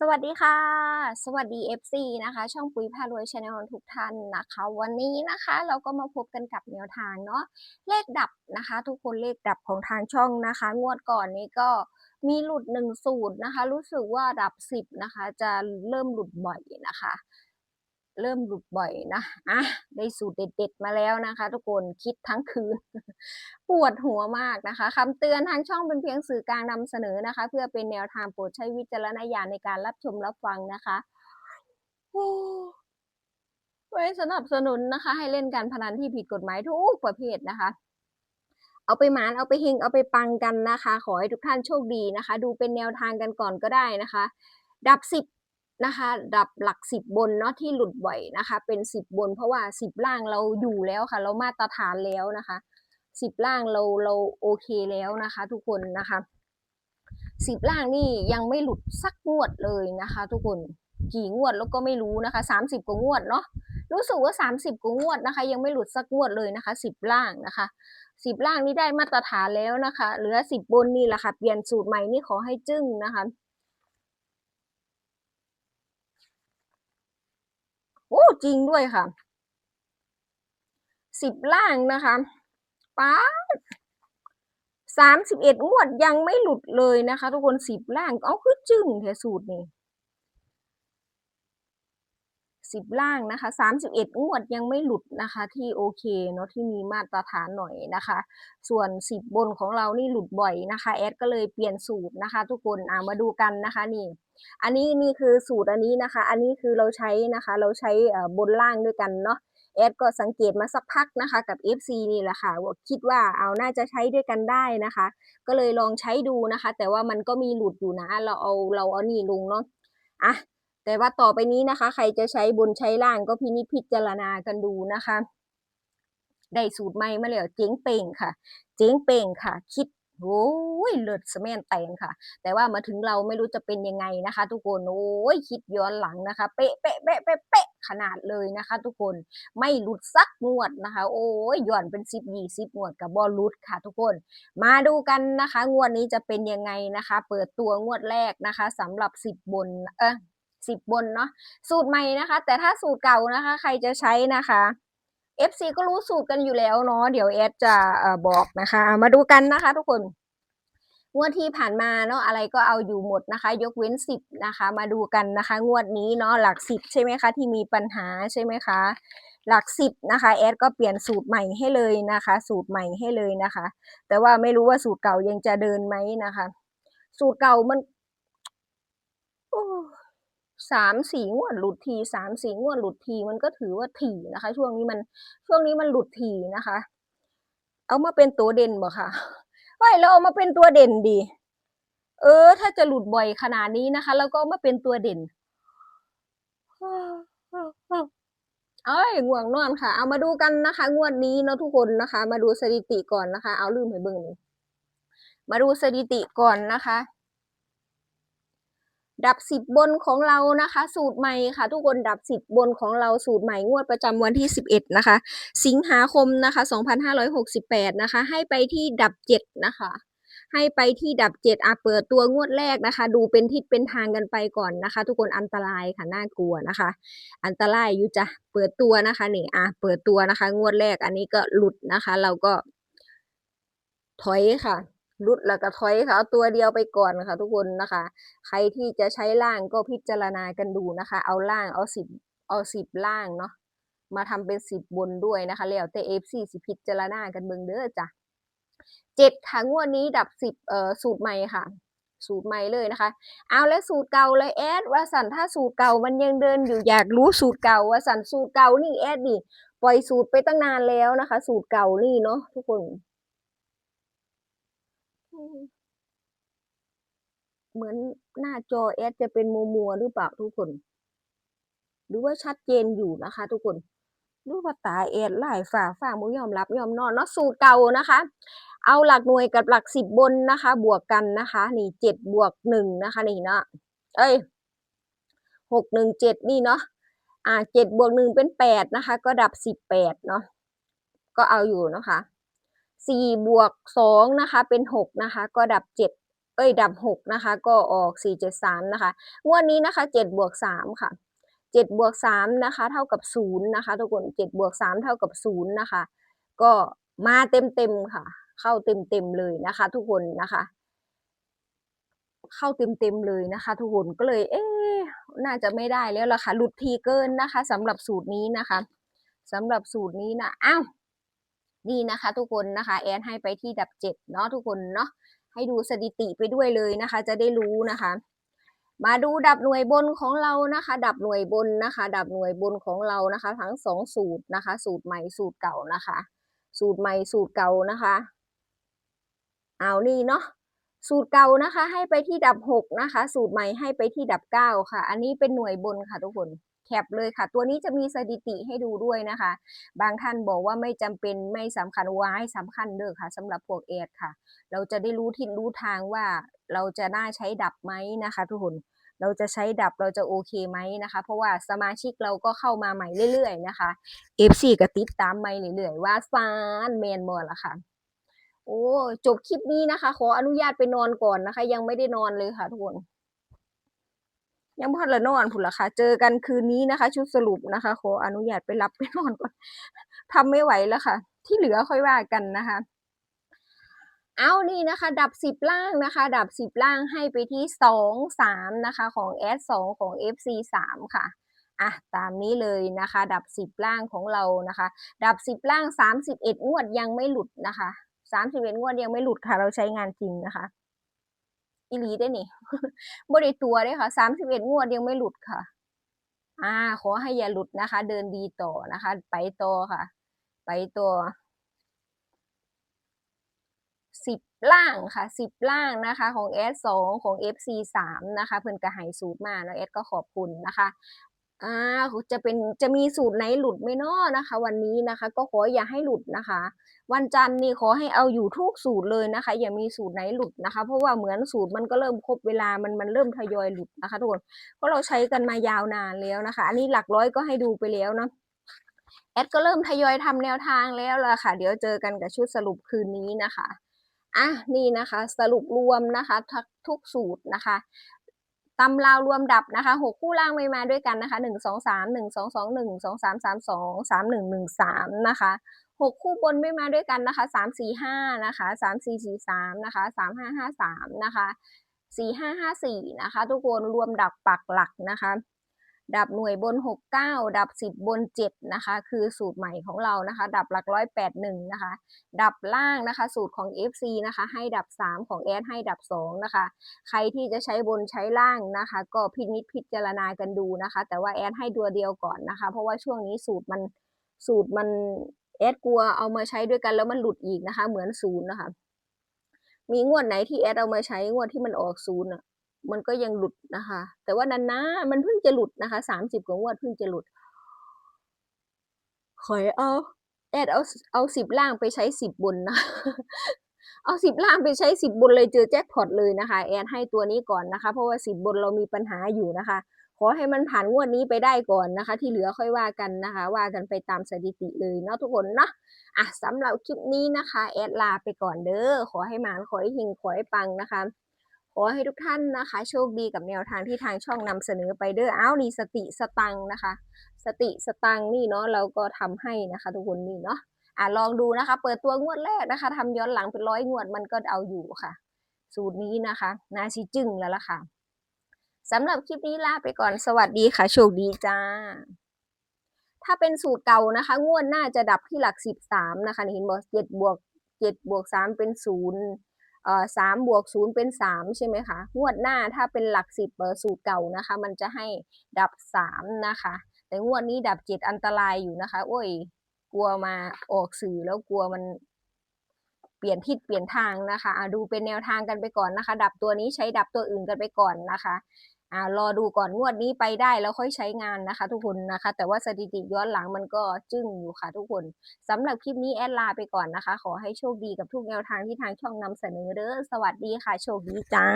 สวัสดีค่ะ สวัสดี FC นะคะ ช่องปุ๋ยพารวยชาแนลทุกท่านนะคะ วันนี้นะคะเราก็มาพบกันกับแนวทางเนาะเลขดับนะคะ ทุกคนเลขดับของทางช่องนะคะ งวดก่อนนี้ก็มีหลุดหนึ่งสูตรนะคะ รู้สึกว่าดับสิบนะคะ จะเริ่มหลุดบ่อยนะคะ เริ่มหลุดบ่อยนะอะได้สูตรเด็ด ๆ มาแล้วนะคะ ทุกคนคิดทั้งคืน ปวดหัวมากนะคะคำเตือนทางช่องเป็นเพียงสื่อกลางนำเสนอนะคะ เพื่อเป็นแนวทางโปรดใช้วิจารณญาณในการรับชมรับฟังนะคะโอ้ไม่สนับสนุนนะคะ ให้เล่นการพนันที่ผิดกฎหมายทุกประเภทนะคะเอาไปหมานเอาไปเฮงเอาไปปังกันนะคะ ขอให้ทุกท่านโชคดีนะคะ ดูเป็นแนวทางกันก่อนก็ได้นะคะ ดับสิบ นะคะดับหลักสิบบนเนาะที่หลุดบ่อยนะคะ เป็นสิบบน เพราะว่าสิบล่างเราอยู่แล้วค่ะ เรามาตรฐานแล้วนะคะสิบล่างเราเราโอเคแล้วนะคะ ทุกคนนะคะสิบล่างนี่ยังไม่หลุดสักงวดเลยนะคะ ทุกคนกี่งวดแล้วก็ไม่รู้นะคะสามสิบกว่างวดเนาะรู้สึกว่าสามสิบกว่างวดนะคะ ยังไม่หลุดสักงวดเลยนะคะสิบล่างนะคะสิบล่างนี่ได้มาตรฐานแล้วนะคะ เหลือสิบบนนี่แหละค่ะเปลี่ยนสูตรใหม่นี่ขอให้จึ้งนะคะ อ้จริงด้วยค่ะ สิบล่างนะคะป๊าสามสิบเอ็ดงวดยังไม่หลุดเลยนะคะ ทุกคนสิบล่าง เอาคือจึ้งแค่สูตรนี่ สิบล่างนะคะสามสิบเอ็ดงวดยังไม่หลุดนะคะที่โอเคเนาะที่มีมาตรฐานหน่อยนะคะ ส่วนสิบบนของเรานี่หลุดบ่อยนะคะแอดก็เลยเปลี่ยนสูตรนะคะ ทุกคนอ่ามาดูกันนะคะนี่อันนี้นี่คือสูตรอันนี้นะคะ อันนี้คือเราใช้นะคะ เราใช้บนล่างด้วยกันเนาะแอดก็สังเกตมาสักพักนะคะกับ FC นี่แหละค่ะว่าคิดว่าเอาน่าจะใช้ด้วยกันได้นะคะ ก็เลยลองใช้ดูนะคะ แต่ว่ามันก็มีหลุดอยู่นะ เราเอาเราเอานี่ลงเนาะอะ แต่ว่าต่อไปนี้นะคะ ใครจะใช้บนใช้ล่างก็พินิจพิจารณากันดูนะคะ ได้สูตรใหม่มาแล้วเจ๊งเป่งค่ะ เจ๊งเป่งค่ะ คิดโอ้ยเลิศสแมนแตงค่ะ แต่ว่ามาถึงเราไม่รู้จะเป็นยังไงนะคะ ทุกคนโอ้ยคิดย้อนหลังนะคะ เป๊ะเป๊ะเป๊ะเป๊ะเป๊ะขนาดเลยนะคะ ทุกคนไม่หลุดสักงวดนะคะ โอ้ยย้อนเป็นสิบยี่สิบงวดกับบอลลุดค่ะ ทุกคน มาดูกันนะคะ งวดนี้จะเป็นยังไงนะคะ เปิดตัวงวดแรกนะคะสำหรับสิบบนเออ สิบบนเนาะสูตรใหม่นะคะ แต่ถ้าสูตรเก่านะคะ ใครจะใช้นะคะ FC ก็รู้สูตรกันอยู่แล้วเนาะเดี๋ยวแอดจะบอกนะคะมาดูกันนะคะ ทุกคนงวดที่ผ่านมาเนาะอะไรก็เอาอยู่หมดนะคะ ยกเว้นสิบนะคะ มาดูกันนะคะ งวดนี้เนาะหลักสิบใช่ไหมคะ ที่มีปัญหาใช่ไหมคะ หลักสิบนะคะแอดก็เปลี่ยนสูตรใหม่ให้เลยนะคะ สูตรใหม่ให้เลยนะคะ แต่ว่าไม่รู้ว่าสูตรเก่ายังจะเดินไหมนะคะ สูตรเก่ามัน สามสี่งวดหลุดทีสามสี่งวดหลุดทีมันก็ถือว่าถี่นะคะ ช่วงนี้มันช่วงนี้มันหลุดถี่นะคะ เอามาเป็นตัวเด่นบ่ค่ะว่าเราเอามาเป็นตัวเด่นดี เออ ถ้าจะหลุดบ่อยขนาดนี้นะคะ แล้วก็มาเป็นตัวเด่นเอ้ยง่วงนอนค่ะ เอามาดูกันนะคะ งวดนี้เนาะทุกคนนะคะ มาดูสถิติก่อนนะคะ เอาลืมให้เบิ่งนี่มาดูสถิติก่อนนะคะ ดับสิบบนของเรานะคะ สูตรใหม่ค่ะ ทุกคนดับสิบบนของเราสูตรใหม่งวดประจำวันที่สิบเอ็ดนะคะ สิงหาคมนะคะสองพันห้าร้อยหกสิบแปดนะคะ ให้ไปที่ดับเจ็ดนะคะ ให้ไปที่ดับเจ็ดอะเปิดตัวงวดแรกนะคะ ดูเป็นทิศเป็นทางกันไปก่อนนะคะ ทุกคนอันตรายค่ะน่ากลัวนะคะ อันตรายอยู่จะเปิดตัวนะคะนี่อะเปิดตัวนะคะ งวดแรกอันนี้ก็หลุดนะคะ เราก็ถอยค่ะ รุดแล้วก็ถอยค่ะเอาตัวเดียวไปก่อนค่ะ ทุกคนนะคะ ใครที่จะใช้ล่างก็พิจารณากันดูนะคะ เอาล่างเอาสิบเอาสิบล่างเนาะมาทำเป็นสิบบนด้วยนะคะ แล้วแต่เอฟซีสิพิจารณากันเบิ่งเด้อจ้ะเจ็ดค่ะงวดนี้ดับสิบเอ่อสูตรใหม่ค่ะ สูตรใหม่เลยนะคะ เอาแล้วสูตรเก่าเลยแอดว่าสันถ้าสูตรเก่ามันยังเดินอยู่อยากรู้สูตรเก่าว่าสันสูตรเก่านี่แอดดิปล่อยสูตรไปตั้งนานแล้วนะคะ สูตรเก่านี่เนาะทุกคน เหมือนหน้าจอแอดจะเป็นมัวมัวหรือเปล่าทุกคน หรือว่าชัดเจนอยู่นะคะ ทุกคนหรือว่าตาแอดไล่ฝ่าฝ่ามุยอมรับยอมนอนเนาะสูตรเก่านะคะ เอาหลักหน่วยกับหลักสิบบนนะคะ บวกกันนะคะ นี่เจ็ดบวกหนึ่งนะคะ นี่เนาะเอ้ยหกหนึ่งเจ็ดนี่เนาะอ่าเจ็ดบวกหนึ่งเป็นแปดนะคะ ก็ดับสิบแปดเนาะก็เอาอยู่นะคะ สี่บวกสองนะคะเป็นหกนะคะ ก็ดับเจ็ดเอ้ย ดับหกนะคะ ก็ออกสี่เจ็ดสามนะคะ งวดนี้นะคะเจ็ดบวกสามค่ะเจ็ดบวกสามนะคะ เท่ากับศูนย์นะคะ ทุกคนเจ็ดบวกสามเท่ากับศูนย์นะคะ ก็มาเต็มเต็มๆค่ะ เข้าเต็มเต็มๆเลยนะคะ ทุกคนนะคะ เข้าเต็มเต็มๆเลยนะคะ ทุกคนก็เลย เอ๊น่าจะไม่ได้แล้วล่ะค่ะ หลุดทีเกินนะคะสำหรับสูตรนี้นะคะสำหรับสูตรนี้นะอ้าว นี่นะคะทุกคนนะคะแอนให้ไปที่ดับเจ็ดเนาะทุกคนเนาะให้ดูสถิติไปด้วยเลยนะคะ จะได้รู้นะคะ มาดูดับหน่วยบนของเรานะคะ ดับหน่วยบนนะคะ ดับหน่วยบนของเรานะคะ ทั้งสองสูตรนะคะ สูตรใหม่สูตรเก่านะคะ สูตรใหม่สูตรเก่านะคะ เอานี่เนาะ สูตรเก่านะคะ ให้ไปที่ดับหกนะคะ สูตรใหม่ให้ไปที่ดับเก้าค่ะ อันนี้เป็นหน่วยบนค่ะทุกคนแคปเลยค่ะ ตัวนี้จะมีสถิติให้ดูด้วยนะคะ บางท่านบอกว่าไม่จำเป็นไม่สำคัญวายสำคัญเด้อค่ะสำหรับพวกแอดค่ะ เราจะได้รู้ทิศรู้ทางว่าเราจะน่าใช้ดับไหมนะคะ ทุกคนเราจะใช้ดับเราจะโอเคไหมนะคะ เพราะว่าสมาชิกเราก็เข้ามาใหม่เรื่อยๆนะคะ FC ก็ติดตามใหม่เรื่อยๆว่าฟานแมนบอละค่ะ โอ้จบคลิปนี้นะคะ ขออนุญาตไปนอนก่อนนะคะ ยังไม่ได้นอนเลยค่ะทุกคนยังพอละนอนผุนละค่ะ เจอกันคืนนี้นะคะ ชุดสรุปนะคะ ขออนุญาตไปรับไปนอนก่อนทำไม่ไหวแล้วค่ะ ที่เหลือค่อยว่ากันนะคะ เอานี่นะคะ ดับสิบล่างนะคะ ดับสิบล่างให้ไปที่สองสามนะคะ ของ S สองของ FC สามค่ะอะตามนี้เลยนะคะ ดับสิบล่างของเรานะคะ ดับสิบล่างสามสิบเอ็ดงวดยังไม่หลุดนะคะ สามสิบเอ็ดงวดยังไม่หลุดค่ะ เราใช้งานจริงนะคะอีลีได้นี่บริตัวได้ค่ะสามสิบเอ็ดงวดยังไม่หลุดค่ะ อ่า ขอให้อย่าหลุดนะคะ เดินดีต่อนะคะ ไปต่อค่ะ ไปต่อสิบล่างค่ะสิบล่างนะคะ ของ S สองของ FC สามนะคะ เพิ่นกระหายสูตรมาแล้วเอสก็ขอบคุณนะคะ อ่าจะเป็นจะมีสูตรไหนหลุดไหม่นอนะคะ วันนี้นะคะ ก็ขออย่าให้หลุดนะคะ วันจันทร์นี่ขอให้เอาอยู่ทุกสูตรเลยนะคะ อย่ามีสูตรไหนหลุดนะคะ เพราะว่าเหมือนสูตรมันก็เริ่มครบเวลามันมันเริ่มทยอยหลุดนะคะทุกคนเพราะเราใช้กันมายาวนานแล้วนะคะ อันนี้หลักร้อยก็ให้ดูไปแล้วเนาะแอดก็เริ่มทยอยทำแนวทางแล้วล่ะค่ะ เดี๋ยวเจอกันกับชุดสรุปคืนนี้นะคะอะนี่นะคะสรุปรวมนะคะทุกสูตรนะคะ ตำราวรวมดับนะคะหกคู่ล่างไม่มาด้วยกันนะคะหนึ่งสองสามหนึ่งสองสองหนึ่งสองสามสามสองสามหนึ่งหนึ่งสามนะคะหกคู่บนไม่มาด้วยกันนะคะสามสี่ห้านะคะสามสี่สี่สามนะคะสามห้าห้าสามนะคะสี่ห้าห้าสี่นะคะ ทุกคนรวมดับปักหลักนะคะ ดับหน่วยบนหกเก้าดับสิบบนเจ็ดนะคะ คือสูตรใหม่ของเรานะคะ ดับหลักร้อยแปดหนึ่งนะคะ ดับล่างนะคะ สูตรของ FC นะคะ ให้ดับ 3 ของแอดให้ดับ 2 นะคะ ใครที่จะใช้บนใช้ล่างนะคะ ก็พินิจพิจารณากันดูนะคะ แต่ว่าแอดให้ตัวเดียวก่อนนะคะ เพราะว่าช่วงนี้สูตรมันสูตรมันแอดกลัวเอามาใช้ด้วยกันแล้วมันหลุดอีกนะคะ เหมือนศูนย์นะคะ มีงวดไหนที่แอดเอามาใช้งวดที่มันออกศูนย์อะ มันก็ยังหลุดนะคะ แต่ว่านานๆมันเพิ่งจะหลุดนะคะสามสิบกว่างวดเพิ่งจะหลุดขอยเอาแอดเอาเอาสิบล่างไปใช้สิบบนนะ เอาสิบล่างไปใช้สิบบนเลยเจอแจ็คพอตเลยนะคะ แอดให้ตัวนี้ก่อนนะคะ เพราะว่าสิบบนเรามีปัญหาอยู่นะคะ ขอให้มันผ่านงวดนี้ไปได้ก่อนนะคะ ที่เหลือค่อยว่ากันนะคะ ว่ากันไปตามสถิติเลยเนาะทุกคนเนาะอะสำหรับคลิปนี้นะคะ แอดลาไปก่อนเด้อขอให้หมานขอให้หิงขอให้ปังนะคะ ขอให้ทุกท่านนะคะ โชคดีกับแนวทางที่ทางช่องนำเสนอไปเด้ออ้าวนี่สติสตังนะคะ สติสตังนี่เนาะเราก็ทำให้นะคะ ทุกคนนี่เนาะอะลองดูนะคะ เปิดตัวงวดแรกนะคะทำย้อนหลังเป็นร้อยงวดมันก็เอาอยู่ค่ะ สูตรนี้นะคะนาชิจึงแล้วล่ะค่ะสำหรับคลิปนี้ลาไปก่อนสวัสดีค่ะ โชคดีจ้า ถ้าเป็นสูตรเก่านะคะ งวดหน้าจะดับที่หลักสิบสามนะคะนี่เห็นบอกเจ็ดบวกเจ็ดบวกสามเป็นศูนย์ สามบวกศูนย์เป็นสามใช่ไหมคะงวดหน้าถ้าเป็นหลักสิบสูตรเก่านะคะ มันจะให้ดับสามนะคะ แต่งวดนี้ดับเจ็ดอันตรายอยู่นะคะ โอ้ย กลัวมาออกสื่อแล้วกลัวมันเปลี่ยนทิศเปลี่ยนทางนะคะดูเป็นแนวทางกันไปก่อนนะคะ ดับตัวนี้ใช้ดับตัวอื่นกันไปก่อนนะคะ อ่ารอดูก่อนงวดนี้ไปได้แล้วค่อยใช้งานนะคะ ทุกคนนะคะ แต่ว่าสถิติย้อนหลังมันก็จึ้งอยู่ค่ะทุกคนสำหรับคลิปนี้แอดลาไปก่อนนะคะ ขอให้โชคดีกับทุกแนวทางที่ทางช่องนำเสนอเด้อสวัสดีค่ะ โชคดีจ้า